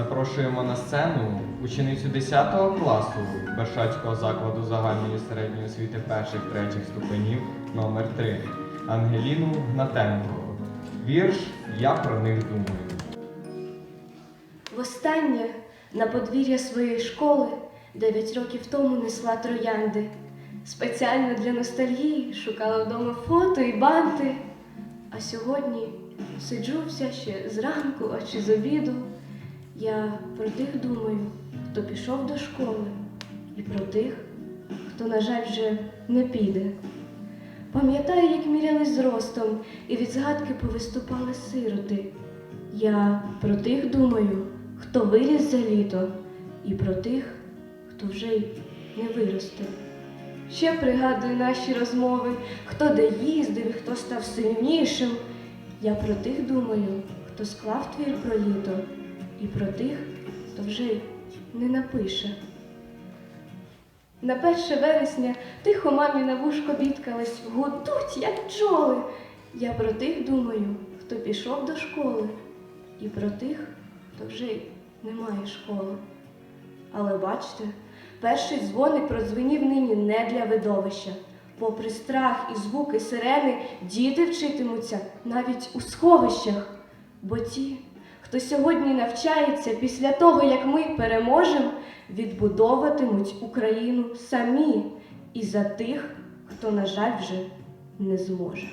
Запрошуємо на сцену ученицю 10 класу Бершацького закладу загальної середньої освіти перших третіх ступенів номер 3 Ангеліну Гнатенко. Вірш Я про них думаю. Востаннє на подвір'я своєї школи дев'ять років тому несла троянди. Спеціально для ностальгії шукала вдома фото і банти. А сьогодні сиджу вся ще зранку, а чи з обіду. Я про тих думаю, хто пішов до школи, і про тих, хто, на жаль, вже не піде. Пам'ятаю, як мірялись зростом, і від згадки повиступали сироти. Я про тих думаю, хто виріс за літо, і про тих, хто вже й не виросте. Ще пригадую наші розмови, хто де їздив, хто став сильнішим. Я про тих думаю, хто склав твір про літо, і про тих, хто вже не напише. На перше вересня тихо мамі на вушко бідкались, гудуть, як бджоли. Я про тих думаю, хто пішов до школи, і про тих, хто вже й не має школи. Але бачте, перший дзвоник продзвенів нині не для видовища. Попри страх і звуки сирени, діти вчитимуться навіть у сховищах. Бо ті, хто сьогодні навчається після того, як ми переможемо, відбудовуватимуть Україну самі і за тих, хто, на жаль, вже не зможе.